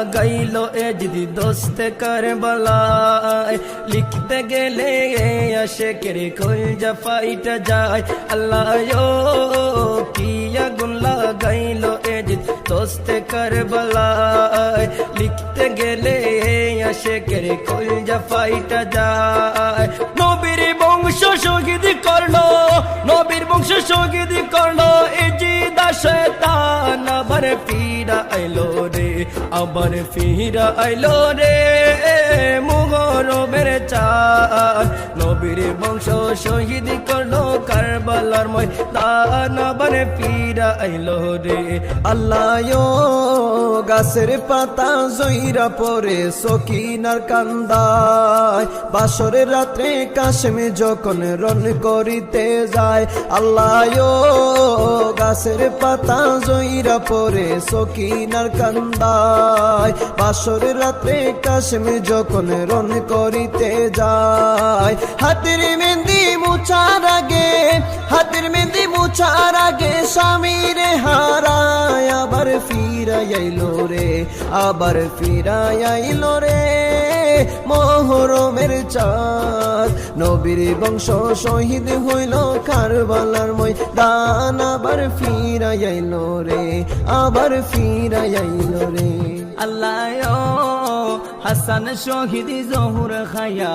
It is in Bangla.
লাগাইল এ যদি দোস্তে কারবালায়। লিখতে গেলে আসে কেরে কই ফাইটা যায়। আল্লাহ কি আগুন লাগাইল এ যদি দোস্তে কারবালায়। লিখতে গেলে আসে কেরে কই ফাইটা যায়। নবীর বংশ শহীদ করল, নবীর বংশ শহীদ করল। এ জি দাসে তান আবার ফিরা আইলো। রে আবার ফিরা আইলো রে। মুগরবের চান নবীর বংশ শহীদ করল কারবালার ময়দান আবার ফিরা আইলো রে। আল্লাহ গাছের পাতা জইরা পরে সকিনার কান্দায়। বাসরের রাত্রে কাশ্মে যখন রন করিতে যায়। আল্লাহ গাছের পাতা জইরা পরে সকিনার কান্দায়। বাসরের রাত্রে কাশ্মে যখন রন করিতে যায়। হাতের মেহেন্দি মুছার আগে মুছার আগে স্বামীর হারায়, আবার ফিরাইলো রে, আবার ফিরাইলো রে। মোহরমের চাঁদ, নবীর বংশ শহীদ হইল কারবালার মই দান আবার ফিরাইলো রে, আবার ফিরাইলো রে। আল্লাহ হাসান শহীদ জহুর খায়া।